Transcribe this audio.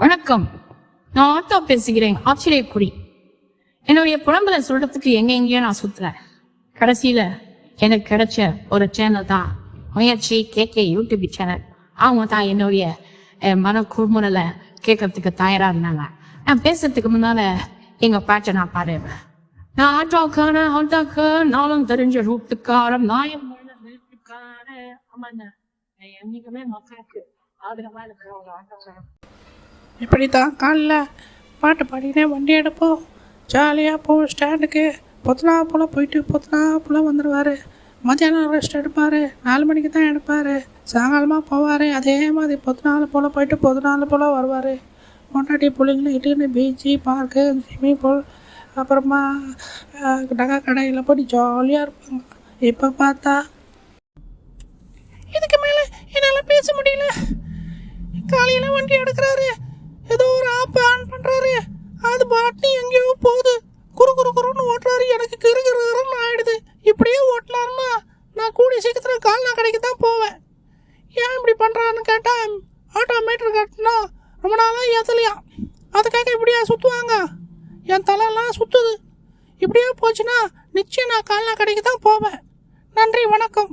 வணக்கம். நான் ஆத்தா பேசுகிறேன். ஆச்சரியக்குடி என்னுடைய புலம்பலை சொல்றதுக்கு எங்க எங்கேயோ நான் சுத்துறேன். கடைசியில எனக்கு கிடைச்ச ஒரு சேனல் தான் முயற்சி கேகே யூடியூப் சேனல் அவங்க தான் என்னுடைய மன குறுமுறலை கேட்கறதுக்கு தயாரா இருந்தாங்க. நான் பேசுறதுக்கு முன்னால எங்க பாட்டை நான் பாடுவேன் நான் ஆட்டோக்கான ஆட்டோக்கு நாளும் தெரிஞ்ச ரூட்டுக்காரன் நாயம் மக்கான ஆமாங்க என்றைக்குமே என்னைக்குமே மக்களுக்கு ஆதரவா இருக்கிற ஒரு ஆட்டோக்காரன் இப்படி தான் காலைல பாட்டு பாடினே வண்டி எடுப்போம். ஜாலியாக போ ஸ்டாண்டுக்கு. பொத்தனா போல் போயிட்டு பொத்தனா போல் வந்துடுவார் மத்தியானம் ரெஸ்ட் எடுப்பார். நாலு மணிக்கு தான் எடுப்பார். சாயங்காலமாக போவார். அதே மாதிரி பொத்தனால போல் போயிட்டு பொத்தனால போல் வருவார். பொண்டாட்டி பிள்ளைங்களும் இட்டுன்னு பீச்சு பார்க்கு ஸ்விம்மிங் பூல் அப்புறமா நகை கடையில் போய் ஜாலியாக இருப்பாங்க. இப்போ பார்த்தா காலையில் எடுக்கிறாரு. ஏதோ ஒரு ஆப் ஆன் பண்ணுறாரு அது பாட்டு எங்கேயோ போகுது. குறு குறு குறுன்னு ஓட்டுறாரு. எனக்கு கிரு கிருன்னு ஆயிடுது. இப்படியே ஓட்டினாருன்னா நான் கூடிய சீக்கிரத்தில் கால்நா கடைக்கு தான் போவேன். ஏன் இப்படி பண்ணுறான்னு கேட்டால் ஆட்டோ மீட்டர் கட்டினா ரொம்ப நாளாக ஏற்றலையா அதுக்காக இப்படியா சுற்றுவாங்க என் தலையெல்லாம் சுற்றுது இப்படியே போச்சுன்னா நிச்சயம் நான் கால்நா கடைக்கு தான் போவேன். நன்றி வணக்கம்.